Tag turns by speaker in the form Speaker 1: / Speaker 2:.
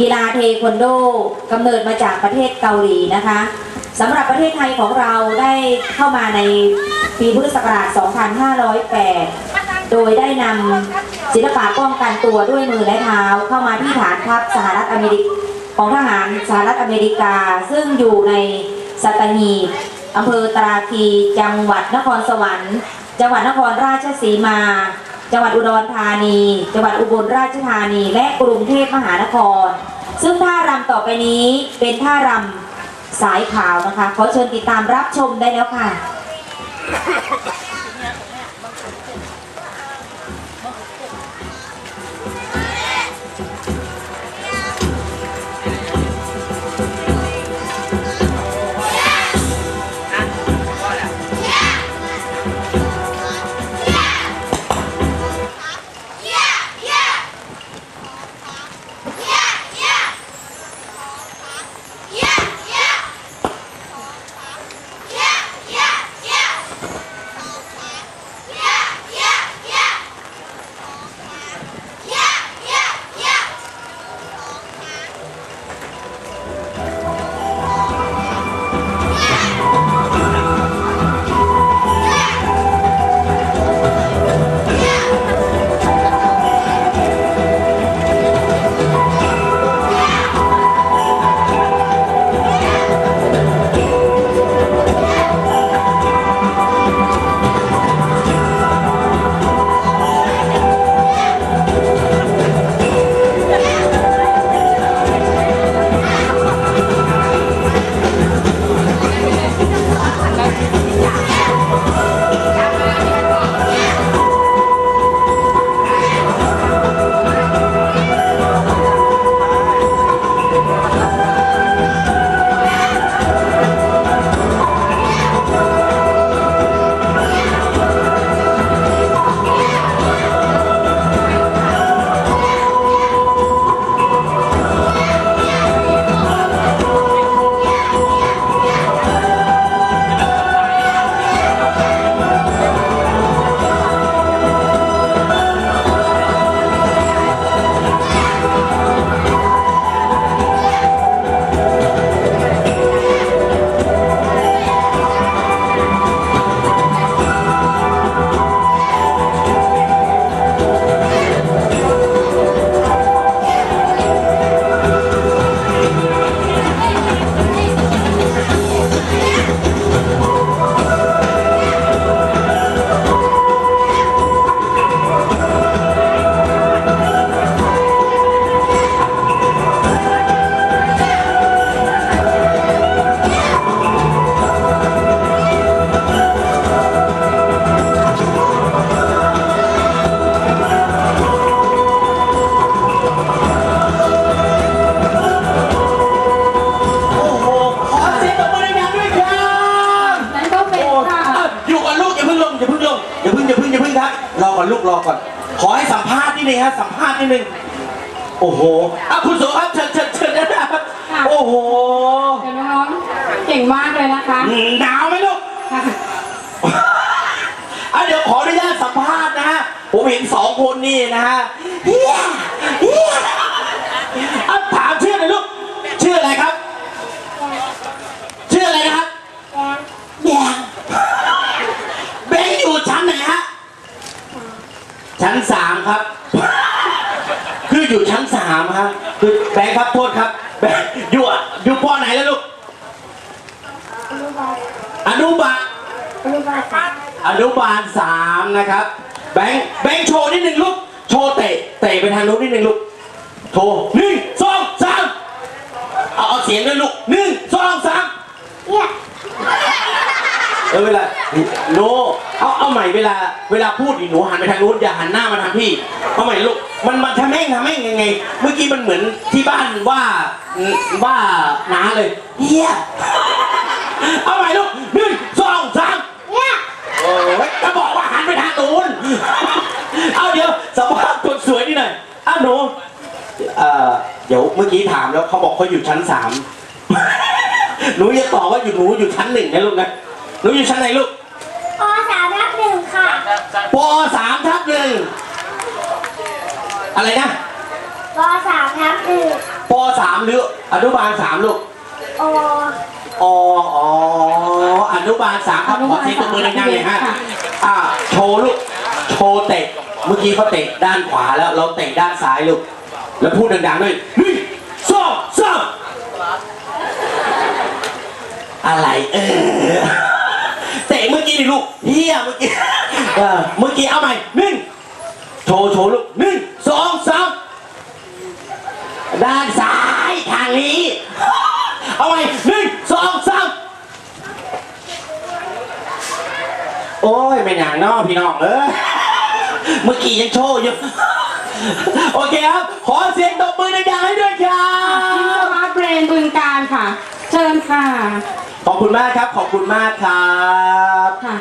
Speaker 1: กีฬาเทควันโดกำเนิดมาจากประเทศเกาหลีนะคะสำหรับประเทศไทยของเราได้เข้ามาในปีพุทธศักราช 2508 โดยได้นำศิลปะป้องกันตัวด้วยมือและเท้าเข้ามาที่ฐานทัพสหรัฐอเมริกของทหารสหรัฐอเมริกา ซึ่งอยู่ในสัตหีบอำเภอตราคีจังหวัดนครสวรรค์ จังหวัดนครราชสีมา จังหวัดอุดรธานี จังหวัดอุบลราชธานี และกรุงเทพมหานคร ซึ่งท่ารำต่อไปนี้เป็นท่ารำสายขาวนะคะ ขอเชิญติดตามรับชมได้แล้วค่ะ
Speaker 2: รับรอก่อนลูกรอก่อน ขอให้สัมภาษณ์นิดนึงฮะสัมภาษณ์นิดนึงโอ้โหอะคุณโสครับเชิญเชิญเชิญนะครับโอ้โห
Speaker 3: เดี๋ยวน้องๆเก่งมากเลยนะคะ
Speaker 2: อืมหนาวไหมลูก
Speaker 3: ค่ะ
Speaker 2: อะเดี๋ยวขออนุญาตสัมภาษณ์นะฮะผมเห็นสองคนนี่นะฮะเฮียเฮียอะถามชื่อหน่อยลูกชื่ออะไรครับ ชื่ออะไรนะครับแบงแบงอยู่ชั้นไหนฮะ ชั้นสามครับ คืออยู่ชั้นสามฮะคือแบงค์ครับโทษครับแบงค์อยู่อะอยู่ปอไหนแล้วลูกอนุบาลอนุบาลสามนะครับ แบงค์แบงค์โชว์นิดหนึ่งลูกโชว์เตะเตะไปทางนู้นนิดหนึ่งลูกโชว์หนึ่งสองสามเอาเอาเสียงด้วยลูกหนึ่งสองสามเออเวลาโน เอาเอาใหม่เวลาเวลาพูดดิหนูหันไปทางนู้นอย่าหันหน้ามาทางพี่เอาใหม่ลูกมันมันทำแม่งทำแม่งยังไง เมื่อกี้มันเหมือนที่บ้านว่าว่าน้าเลยเฮียเอาใหม่ลูกหนึ่งสองสามเฮียโอ้ยจะบอกว่าหันไปทางนู้นเอาเดี๋ยวสภาษณ์คนสวยนี่หน่อยอ้าวหนูเอ่อเดี๋ยวเมื่อกี้ถามแล้วเขาบอกเขาอยู่ชั้นสามหนูจะตอบว่าอยู่หนูอยู่ชั้นหนึ่งนะลูกนะหนูอยู่ชั้นไหนลูก
Speaker 4: ปสามทับหนึ่งค่ะ
Speaker 2: ปสามทับหนึ่งอะไรนะ
Speaker 4: ปปสามทับหนึ่ง
Speaker 2: ปสามหรืออนุบาลสามลูก
Speaker 4: โอ
Speaker 2: อ๋ออ๋ออนุบาลสามครับ
Speaker 3: อนุ
Speaker 2: ขอบา
Speaker 3: ล
Speaker 2: เสียงตบมือดังๆเลยฮะ
Speaker 3: ค่ะ
Speaker 2: อ่าโชว์ลูกโชว์เตะเมื่อกี้เขาเตะด้านขวาแล้วเราเตะด้านซ้ายลูกแล้วพูดดังๆด้วยหนึ่งสองสามอะไรเออเตะเมื่อกี้ดิลูกเฮียเมื่อกี้ เออเมื่อกี้เอาใหม่หนึ่งโชว์โชว์ลูกหนึ่งสองสามด้านซ้ายทางนี้ เอาใหม่หนึ่งสองสามโอ้ยไม่หนังเนอพี่น้องเออเมื่อกี้ยังโชว์อยู่ โอเคครับ ขอเสียงตบมือดังๆให้ด้วยครั
Speaker 3: พิม
Speaker 2: บ
Speaker 3: พ์มาเบรนบึงการค่ะ เชิญค่ะ
Speaker 2: ขอบคุณมากครับ ขอบคุณมากครับ
Speaker 3: ค่ะ